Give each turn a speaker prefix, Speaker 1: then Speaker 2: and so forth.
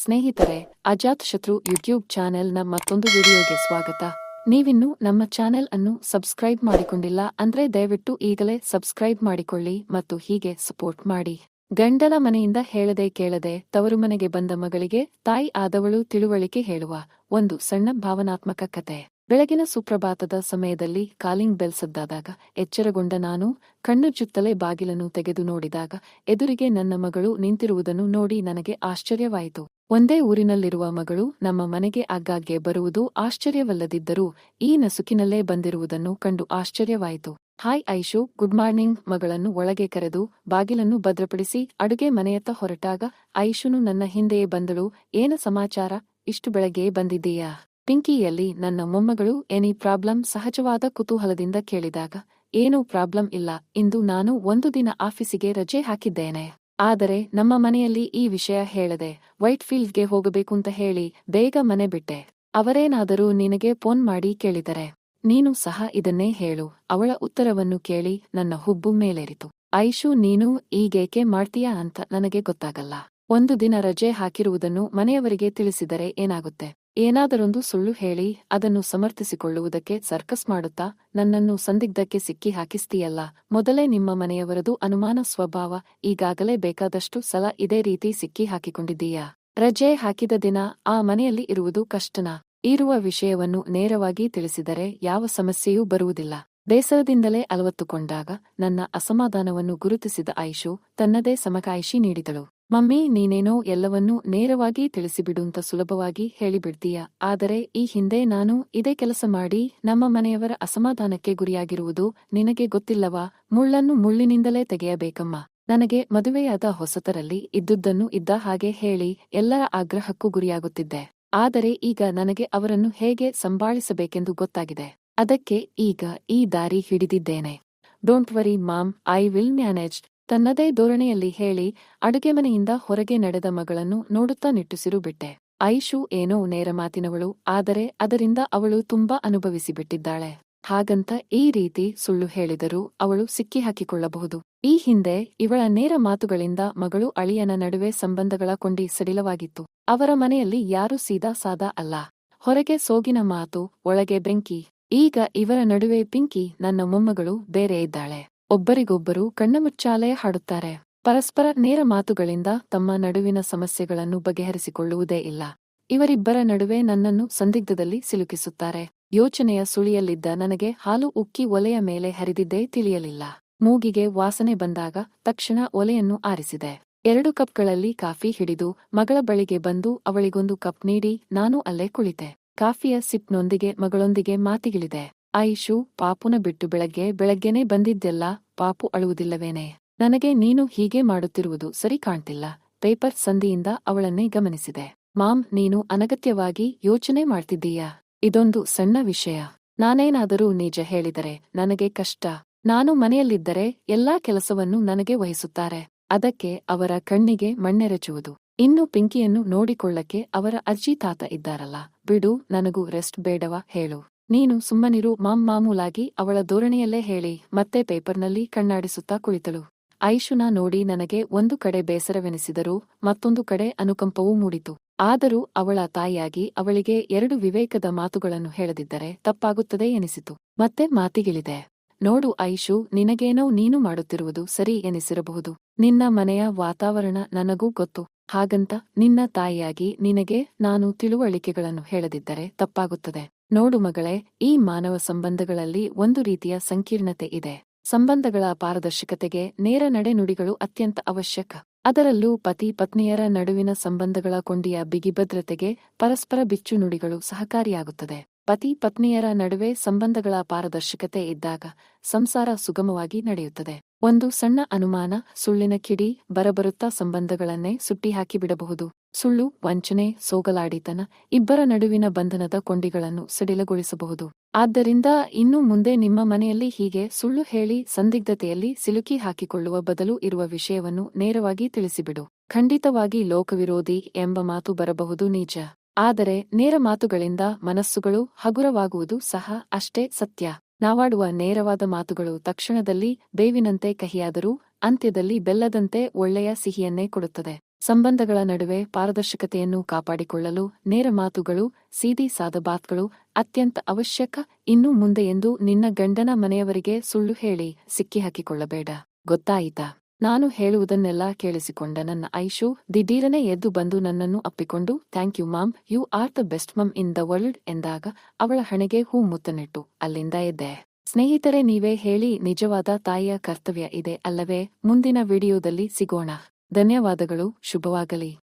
Speaker 1: ಸ್ನೇಹಿತರೆ, ಅಜಾತ್ ಶತ್ರು ಯೂಟ್ಯೂಬ್ ಚಾನೆಲ್ನ ಮತ್ತೊಂದು ವಿಡಿಯೋಗೆ ಸ್ವಾಗತ. ನೀವಿನ್ನು ನಮ್ಮ ಚಾನೆಲ್ ಅನ್ನು ಸಬ್ಸ್ಕ್ರೈಬ್ ಮಾಡಿಕೊಂಡಿಲ್ಲ ಅಂದ್ರೆ ದಯವಿಟ್ಟು ಈಗಲೇ ಸಬ್ಸ್ಕ್ರೈಬ್ ಮಾಡಿಕೊಳ್ಳಿ ಮತ್ತು ಹೀಗೆ ಸಪೋರ್ಟ್ ಮಾಡಿ. ಗಂಡನ ಮನೆಯಿಂದ ಹೇಳದೆ ಕೇಳದೆ ತವರು ಮನೆಗೆ ಬಂದ ಮಗಳಿಗೆ ತಾಯಿ ಆದವಳು ತಿಳುವಳಿಕೆ ಹೇಳುವ ಒಂದು ಸಣ್ಣ ಭಾವನಾತ್ಮಕ ಕತೆ. ಬೆಳಗಿನ ಸುಪ್ರಭಾತದ ಸಮಯದಲ್ಲಿ ಕಾಲಿಂಗ್ ಬೆಲ್ಸದ್ದಾದಾಗ ಎಚ್ಚರಗೊಂಡ ನಾನು ಕಣ್ಣುಜ್ಜುತ್ತಲೇ ಬಾಗಿಲನ್ನು ತೆಗೆದು ನೋಡಿದಾಗ ಎದುರಿಗೆ ನನ್ನ ಮಗಳು ನಿಂತಿರುವುದನ್ನು ನೋಡಿ ನನಗೆ ಆಶ್ಚರ್ಯವಾಯಿತು. ಒಂದೇ ಊರಿನಲ್ಲಿರುವ ಮಗಳು ನಮ್ಮ ಮನೆಗೆ ಆಗಾಗ್ಗೆ ಬರುವುದು ಆಶ್ಚರ್ಯವಲ್ಲದಿದ್ದರೂ ಈ ನಸುಕಿನಲ್ಲೇ ಬಂದಿರುವುದನ್ನು ಕಂಡು ಆಶ್ಚರ್ಯವಾಯಿತು. ಹಾಯ್ ಐಶು, ಗುಡ್ ಮಾರ್ನಿಂಗ್, ಮಗಳನ್ನು ಒಳಗೆ ಕರೆದು ಬಾಗಿಲನ್ನು ಭದ್ರಪಡಿಸಿ ಅಡುಗೆ ಮನೆಯತ್ತ ಹೊರಟಾಗ ಐಶುನು ನನ್ನ ಹಿಂದೆಯೇ ಬಂದಳು. ಏನ ಸಮಾಚಾರ? ಇಷ್ಟು ಬೆಳಗ್ಗೆ ಬಂದಿದ್ದೀಯಾ? ಪಿಂಕಿಯಲ್ಲಿ ನನ್ನ ಮೊಮ್ಮಗಳು ಎನಿ ಪ್ರಾಬ್ಲಮ್? ಸಹಜವಾದ ಕುತೂಹಲದಿಂದ ಕೇಳಿದಾಗ, ಏನೂ ಪ್ರಾಬ್ಲಮ್ ಇಲ್ಲ. ಇಂದು ನಾನು ಒಂದು ದಿನ ಆಫೀಸಿಗೆ ರಜೆ ಹಾಕಿದ್ದೇನೆ. ಆದರೆ ನಮ್ಮ ಮನೆಯಲ್ಲಿ ಈ ವಿಷಯ ಹೇಳದೆ ವೈಟ್ ಫೀಲ್ಡ್ಗೆ ಹೋಗಬೇಕುಂತ ಹೇಳಿ ಬೇಗ ಮನೆ ಬಿಟ್ಟೆ. ಅವರೇನಾದರೂ ನಿನಗೆ ಫೋನ್ ಮಾಡಿ ಕೇಳಿದರೆ. ನೀನು ಸಹ ಇದನ್ನೇ ಹೇಳು. ಅವಳ ಉತ್ತರವನ್ನು ಕೇಳಿ ನನ್ನ ಹುಬ್ಬು ಮೇಲೇರಿತು. ಐಶು, ನೀನು ಈಗೇಕೆ ಮಾಡ್ತೀಯಾ ಅಂತ ನನಗೆ ಗೊತ್ತಾಗಲ್ಲ. ಒಂದು ದಿನ ರಜೆ ಹಾಕಿರುವುದನ್ನು ಮನೆಯವರಿಗೆ ತಿಳಿಸಿದರೆ ಏನಾಗುತ್ತೆ? ಏನಾದರೊಂದು ಸುಳ್ಳು ಹೇಳಿ ಅದನ್ನು ಸಮರ್ಥಿಸಿಕೊಳ್ಳುವುದಕ್ಕೆ ಸರ್ಕಸ್ ಮಾಡುತ್ತಾ ನನ್ನನ್ನು ಸಂದಿಗ್ಧಕ್ಕೆ ಸಿಕ್ಕಿ ಹಾಕಿಸ್ತೀಯಲ್ಲ. ಮೊದಲೇ ನಿಮ್ಮ ಮನೆಯವರದು ಅನುಮಾನ ಸ್ವಭಾವ ಈಗಾಗಲೇ ಬೇಕಾದಷ್ಟು ಸಲ ಇದೇ ರೀತಿ ಸಿಕ್ಕಿ ಹಾಕಿಕೊಂಡಿದ್ದೀಯಾ? ರಜೆ ಹಾಕಿದ ದಿನ ಆ ಮನೆಯಲ್ಲಿ ಇರುವುದು ಕಷ್ಟನ? ಇರುವ ವಿಷಯವನ್ನು ನೇರವಾಗಿ ತಿಳಿಸಿದರೆ ಯಾವ ಸಮಸ್ಯೆಯೂ ಬರುವುದಿಲ್ಲ. ಬೇಸರದಿಂದಲೇ ಅಲವತ್ತುಕೊಂಡಾಗ ನನ್ನ ಅಸಮಾಧಾನವನ್ನು ಗುರುತಿಸಿದ ಐಶು ತನ್ನದೇ ಸಮಕಾಯಿಷಿ ನೀಡಿದಳು. ಮಮ್ಮಿ, ನೀನೇನೋ ಎಲ್ಲವನ್ನೂ ನೇರವಾಗಿ ತಿಳಿಸಿಬಿಡುಂತ ಸುಲಭವಾಗಿ ಹೇಳಿಬಿಡ್ತೀಯ. ಆದರೆ ಈ ಹಿಂದೆ ನಾನು ಇದೇ ಕೆಲಸ ಮಾಡಿ ನಮ್ಮ ಮನೆಯವರ ಅಸಮಾಧಾನಕ್ಕೆ ಗುರಿಯಾಗಿರುವುದು ನಿನಗೆ ಗೊತ್ತಿಲ್ಲವಾ? ಮುಳ್ಳನ್ನು ಮುಳ್ಳಿನಿಂದಲೇ ತೆಗೆಯಬೇಕಮ್ಮ. ನನಗೆ ಮದುವೆಯಾದ ಹೊಸತರಲ್ಲಿ ಇದ್ದುದನ್ನು ಇದ್ದ ಹಾಗೆ ಹೇಳಿ ಎಲ್ಲರ ಆಗ್ರಹಕ್ಕೂ ಗುರಿಯಾಗುತ್ತಿದ್ದೆ. ಆದರೆ ಈಗ ನನಗೆ ಅವರನ್ನು ಹೇಗೆ ಸಂಭಾಳಿಸಬೇಕೆಂದು ಗೊತ್ತಾಗಿದೆ. ಅದಕ್ಕೆ ಈಗ ಈ ದಾರಿ ಹಿಡಿದಿದ್ದೇನೆ. Don't worry mom I will manage ತನ್ನದೇ ಧೋರಣೆಯಲ್ಲಿ ಹೇಳಿ ಅಡುಗೆ ಮನೆಯಿಂದ ಹೊರಗೆ ನಡೆದ ಮಗಳನ್ನು ನೋಡುತ್ತಾ ನಿಟ್ಟುಸಿರು ಬಿಟ್ಟೆ. ಐಶು ಏನೋ ನೇರ ಮಾತಿನವಳು, ಆದರೆ ಅದರಿಂದ ಅವಳು ತುಂಬಾ ಅನುಭವಿಸಿಬಿಟ್ಟಿದ್ದಾಳೆ. ಹಾಗಂತ ಈ ರೀತಿ ಸುಳ್ಳು ಹೇಳಿದರೂ ಅವಳು ಸಿಕ್ಕಿಹಾಕಿಕೊಳ್ಳಬಹುದು. ಈ ಹಿಂದೆ ಇವಳ ನೇರ ಮಾತುಗಳಿಂದ ಮಗಳು ಅಳಿಯನ ನಡುವೆ ಸಂಬಂಧಗಳ ಕೊಂಡಿ ಸಡಿಲವಾಗಿತ್ತು. ಅವರ ಮನೆಯಲ್ಲಿ ಯಾರೂ ಸೀದಾ ಸಾದಾ ಅಲ್ಲ. ಹೊರಗೆ ಸೋಗಿನ ಮಾತು, ಒಳಗೆ ಬೆಂಕಿ. ಈಗ ಇವರ ನಡುವೆ ಪಿಂಕಿ, ನನ್ನ ಮೊಮ್ಮಗಳು ಬೇರೆ ಇದ್ದಾಳೆ. ಒಬ್ಬರಿಗೊಬ್ಬರು ಕಣ್ಣಮುಚ್ಚಾಲೆ ಹಾಡುತ್ತಾರೆ. ಪರಸ್ಪರ ನೇರ ಮಾತುಗಳಿಂದ ತಮ್ಮ ನಡುವಿನ ಸಮಸ್ಯೆಗಳನ್ನು ಬಗೆಹರಿಸಿಕೊಳ್ಳುವುದೇ ಇಲ್ಲ. ಇವರಿಬ್ಬರ ನಡುವೆ ನನ್ನನ್ನು ಸಂದಿಗ್ಧದಲ್ಲಿ ಸಿಲುಕಿಸುತ್ತಾರೆ. ಯೋಚನೆಯ ಸುಳಿಯಲ್ಲಿದ್ದ ನನಗೆ ಹಾಲು ಉಕ್ಕಿ ಒಲೆಯ ಮೇಲೆ ಹರಿದಿದ್ದೇ ತಿಳಿಯಲಿಲ್ಲ. ಮೂಗಿಗೆ ವಾಸನೆ ಬಂದಾಗ ತಕ್ಷಣ ಒಲೆಯನ್ನು ಆರಿಸಿದೆ. ಎರಡು ಕಪ್ಗಳಲ್ಲಿ ಕಾಫಿ ಹಿಡಿದು ಮಗಳ ಬಳಿಗೆ ಬಂದು ಅವಳಿಗೊಂದು ಕಪ್ ನೀಡಿ ನಾನು ಅಲ್ಲೇ ಕುಳಿತೆ. ಕಾಫಿಯ ಸಿಪ್ನೊಂದಿಗೆ ಮಗಳೊಂದಿಗೆ ಮಾತಿಗಿಳಿದೆ. ಐಶು ಪಾಪುನ ಬಿಟ್ಟು ಬೆಳಗ್ಗೆ, ಬೆಳಗ್ಗೆನೇ ಬಂದಿದ್ದೆಲ್ಲ ಪಾಪು ಅಳುವುದಿಲ್ಲವೇನೆ. ನನಗೆ ನೀನು ಹೀಗೆ ಮಾಡುತ್ತಿರುವುದು ಸರಿ ಕಾಣ್ತಿಲ್ಲ. ಪೇಪರ್ ಸಂಧಿಯಿಂದ ಅವಳನ್ನೇ ಗಮನಿಸಿದೆ. ಮಾಮ್, ನೀನು ಅನಗತ್ಯವಾಗಿ ಯೋಚನೆ ಮಾಡ್ತಿದ್ದೀಯಾ? ಇದೊಂದು ಸಣ್ಣ ವಿಷಯ. ನಾನೇನಾದರೂ ನಿಜ ಹೇಳಿದರೆ ನನಗೆ ಕಷ್ಟ. ನಾನು ಮನೆಯಲ್ಲಿದ್ದರೆ ಎಲ್ಲಾ ಕೆಲಸವನ್ನು ನನಗೆ ವಹಿಸುತ್ತಾರೆ. ಅದಕ್ಕೆ ಅವರ ಕಣ್ಣಿಗೆ ಮಣ್ಣೆರಚುವುದು. ಇನ್ನು ಪಿಂಕಿಯನ್ನು ನೋಡಿಕೊಳ್ಳಕ್ಕೆ ಅವರ ಅಜ್ಜಿ ತಾತ ಇದ್ದಾರಲ್ಲ. ಬಿಡು, ನನಗೂ ರೆಸ್ಟ್ ಬೇಡವಾ ಹೇಳು. ನೀನು ಸುಮ್ಮನಿರು, ಮಾಮ್ ಮಾಮೂಲಾಗಿ ಅವಳ ಧೋರಣೆಯಲ್ಲೇ ಹೇಳಿ, ಮತ್ತೆ ಪೇಪರ್ನಲ್ಲಿ ಕಣ್ಣಾಡಿಸುತ್ತಾ ಕುಳಿತಳು. ಐಶುನ ನೋಡಿ ನನಗೆ ಒಂದು ಕಡೆ ಬೇಸರವೆನಿಸಿದರೂ, ಮತ್ತೊಂದು ಕಡೆ ಅನುಕಂಪವೂ ಮೂಡಿತು. ಆದರೂ ಅವಳ ತಾಯಿಯಾಗಿ ಅವಳಿಗೆ ಎರಡು ವಿವೇಕದ ಮಾತುಗಳನ್ನು ಹೇಳದಿದ್ದರೆ ತಪ್ಪಾಗುತ್ತದೆ ಎನಿಸಿತು. ಮತ್ತೆ ಮಾತಿಗಿಳಿದೆ. ನೋಡು ಐಶು, ನಿನಗೇನೋ ನೀನು ಮಾಡುತ್ತಿರುವುದು ಸರಿ ಎನಿಸಿರಬಹುದು. ನಿನ್ನ ಮನೆಯ ವಾತಾವರಣ ನನಗೂ ಗೊತ್ತು. ಹಾಗಂತ ನಿನ್ನ ತಾಯಿಯಾಗಿ ನಿನಗೆ ನಾನು ತಿಳುವಳಿಕೆಗಳನ್ನು ಹೇಳದಿದ್ದರೆ ತಪ್ಪಾಗುತ್ತದೆ. ನೋಡು ಮಗಳೇ, ಈ ಮಾನವ ಸಂಬಂಧಗಳಲ್ಲಿ ಒಂದು ರೀತಿಯ ಸಂಕೀರ್ಣತೆ ಇದೆ. ಸಂಬಂಧಗಳ ಪಾರದರ್ಶಕತೆಗೆ ನೇರ ನಡೆನುಡಿಗಳು ಅತ್ಯಂತ ಅವಶ್ಯಕ. ಅದರಲ್ಲೂ ಪತಿ ಪತ್ನಿಯರ ನಡುವಿನ ಸಂಬಂಧಗಳ ಕೊಂಡಿಯ ಬಿಗಿಭದ್ರತೆಗೆ ಪರಸ್ಪರ ಬಿಚ್ಚು ನುಡಿಗಳು ಸಹಕಾರಿಯಾಗುತ್ತದೆ. ಪತಿ ಪತ್ನಿಯರ ನಡುವೆ ಸಂಬಂಧಗಳ ಪಾರದರ್ಶಕತೆ ಇದ್ದಾಗ ಸಂಸಾರ ಸುಗಮವಾಗಿ ನಡೆಯುತ್ತದೆ. ಒಂದು ಸಣ್ಣ ಅನುಮಾನ ಸುಳ್ಳಿನ ಕಿಡಿ ಬರಬರುತ್ತಾ ಸಂಬಂಧಗಳನ್ನೇ ಸುಟ್ಟಿಹಾಕಿಬಿಡಬಹುದು ಸುಳ್ಳು, ವಂಚನೆ, ಸೋಗಲಾಡಿತನ ಇಬ್ಬರ ನಡುವಿನ ಬಂಧನದ ಕೊಂಡಿಗಳನ್ನು ಸಡಿಲಗೊಳಿಸಬಹುದು. ಆದ್ದರಿಂದ ಇನ್ನು ಮುಂದೆ ನಿಮ್ಮ ಮನೆಯಲ್ಲಿ ಹೀಗೆ ಸುಳ್ಳು ಹೇಳಿ ಸಂದಿಗ್ಧತೆಯಲ್ಲಿ ಸಿಲುಕಿ ಹಾಕಿಕೊಳ್ಳುವ ಬದಲು ಇರುವ ವಿಷಯವನ್ನು ನೇರವಾಗಿ ತಿಳಿಸಿಬಿಡು. ಖಂಡಿತವಾಗಿ ಲೋಕವಿರೋಧಿ ಎಂಬ ಮಾತು ಬರಬಹುದು ನಿಜ. ಆದರೆ ನೇರ ಮಾತುಗಳಿಂದ ಮನಸ್ಸುಗಳು ಹಗುರವಾಗುವುದು ಸಹ ಅಷ್ಟೇ ಸತ್ಯ. ನಾವಾಡುವ ನೇರವಾದ ಮಾತುಗಳು ತಕ್ಷಣದಲ್ಲಿ ಬೇವಿನಂತೆ ಕಹಿಯಾದರೂ ಅಂತ್ಯದಲ್ಲಿ ಬೆಲ್ಲದಂತೆ ಒಳ್ಳೆಯ ಸಿಹಿಯನ್ನೇ ಕೊಡುತ್ತದೆ. ಸಂಬಂಧಗಳ ನಡುವೆ ಪಾರದರ್ಶಕತೆಯನ್ನು ಕಾಪಾಡಿಕೊಳ್ಳಲು ನೇರ ಮಾತುಗಳು, ಸೀದಿ ಸಾದ ಬಾತ್ಗಳು ಅತ್ಯಂತ ಅವಶ್ಯಕ. ಇನ್ನು ಮುಂದೆ ಎಂದು ನಿನ್ನ ಗಂಡನ ಮನೆಯವರಿಗೆ ಸುಳ್ಳು ಹೇಳಿ ಸಿಕ್ಕಿಹಾಕಿಕೊಳ್ಳಬೇಡ ಗೊತ್ತಾಯಿತಾ? ನಾನು ಹೇಳುವುದನ್ನೆಲ್ಲ ಕೇಳಿಸಿಕೊಂಡ ನನ್ನ ಐಶು ದಿಢೀರನೆ ಎದ್ದು ಬಂದು ನನ್ನನ್ನು ಅಪ್ಪಿಕೊಂಡು, thank you mom, you are the best mum in the world, ಎಂದಾಗ ಅವಳ ಹಣೆಗೆ ಹೂ ಮುತ್ತನಿಟ್ಟು ಅಲ್ಲಿಂದ ಎದ್ದೆ. ಸ್ನೇಹಿತರೆ, ನೀವೇ ಹೇಳಿ ನಿಜವಾದ ತಾಯಿಯ ಕರ್ತವ್ಯ ಇದೆ ಅಲ್ಲವೇ? ಮುಂದಿನ ವಿಡಿಯೋದಲ್ಲಿ ಸಿಗೋಣ. ಧನ್ಯವಾದಗಳು, ಶುಭವಾಗಲಿ.